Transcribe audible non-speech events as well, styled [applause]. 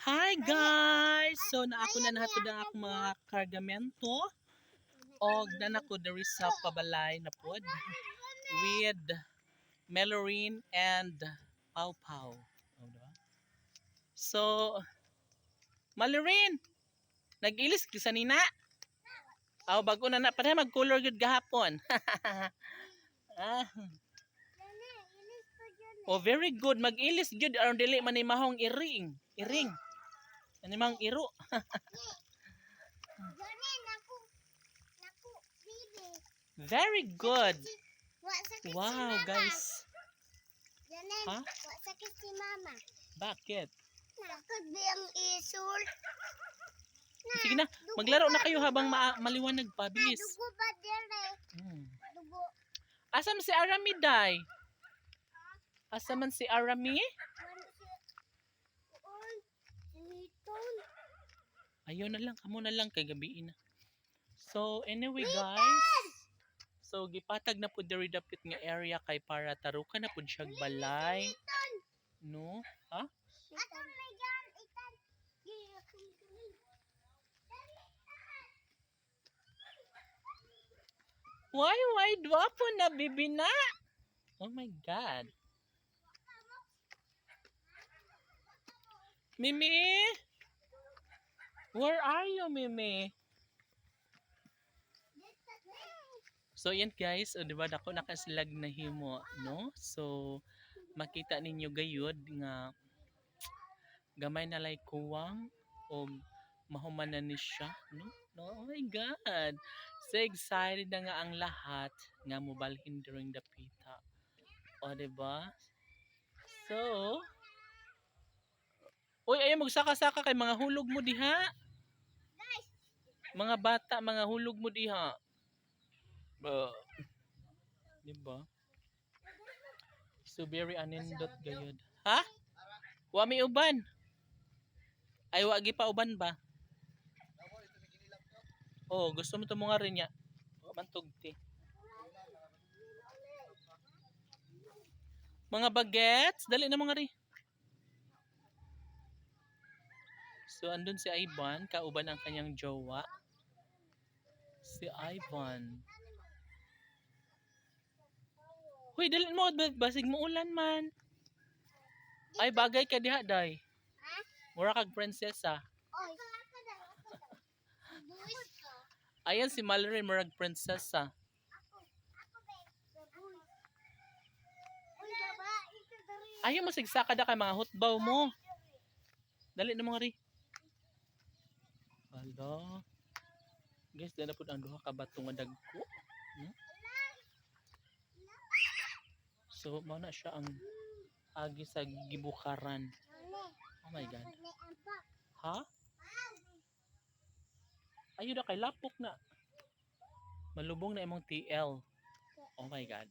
Hi guys! So na ako na nahatod ang akong mga kargamento og na nako diri sa pabalay na pod with Melorine and Pau Pau. Oh, diba? So Melorine, nag-ilis ka sa nina? Aw bago na na pa mag-color gud gahapon. [laughs] ah. Oh, very good. Mag-ilis gyud aron dili man ni mahong iring. Iring. Ano mang iro? [laughs] Bibi. Very good. Wow, guys. Ha? wa sakit si mama. Bakit? Nakad biyang isul. Sige na, maglaro na kayo habang ma- maliwanag pa. Bilis. dugo ba dire? Hmm. Dugo. Asa man si Arami, Day? Asa man si Arami? Wala si... Uy, siton. Ayun na lang, kamo na lang kay gabi na. So, anyway guys. So, gipatag na po diri dapit nga area kay para tarukan na po siya balay. No? Ha? Ato may gan, itan. Why, why, dwapo na, bibi na? Oh my God. Mimi? Where are you, Mimi? So, yan guys. O, diba, dako nakaslag na himo, no? So, makita ninyo gayod nga gamay na lay kuwang o mahuman na ni siya, no? no? Oh my God. So excited na nga ang lahat nga mobalhin during the pita. O, diba? So, Uy, ayaw magsaka-saka kay mga hulog mo diha. Mga bata, mga hulog mo diha. Uh, diba? So very anindot gayod. Ha? Wa may uban. Ay wa gi pa uban ba? Oh, gusto mo to mga rin ya. Wa man tugti. Mga bagets, dali na mga ri. So andun si Ivan, kauban ang kanyang jowa. Si Ivan. Hoy, dali mo ba- basig mo ulan man. Ay bagay ka diha day. Mura kag prinsesa. [laughs] Ayan si Mallory murag prinsesa. Ayaw mo sigsaka da kay mga hotbaw mo. Dali na mga ri. Hala. Guys, dala po ang duha ka bato nga dagko. Hmm? So, mao na siya ang agi sa gibukaran. Oh my God. Ha? Ayun na kay lapok na. Malubong na imong TL. Oh my God.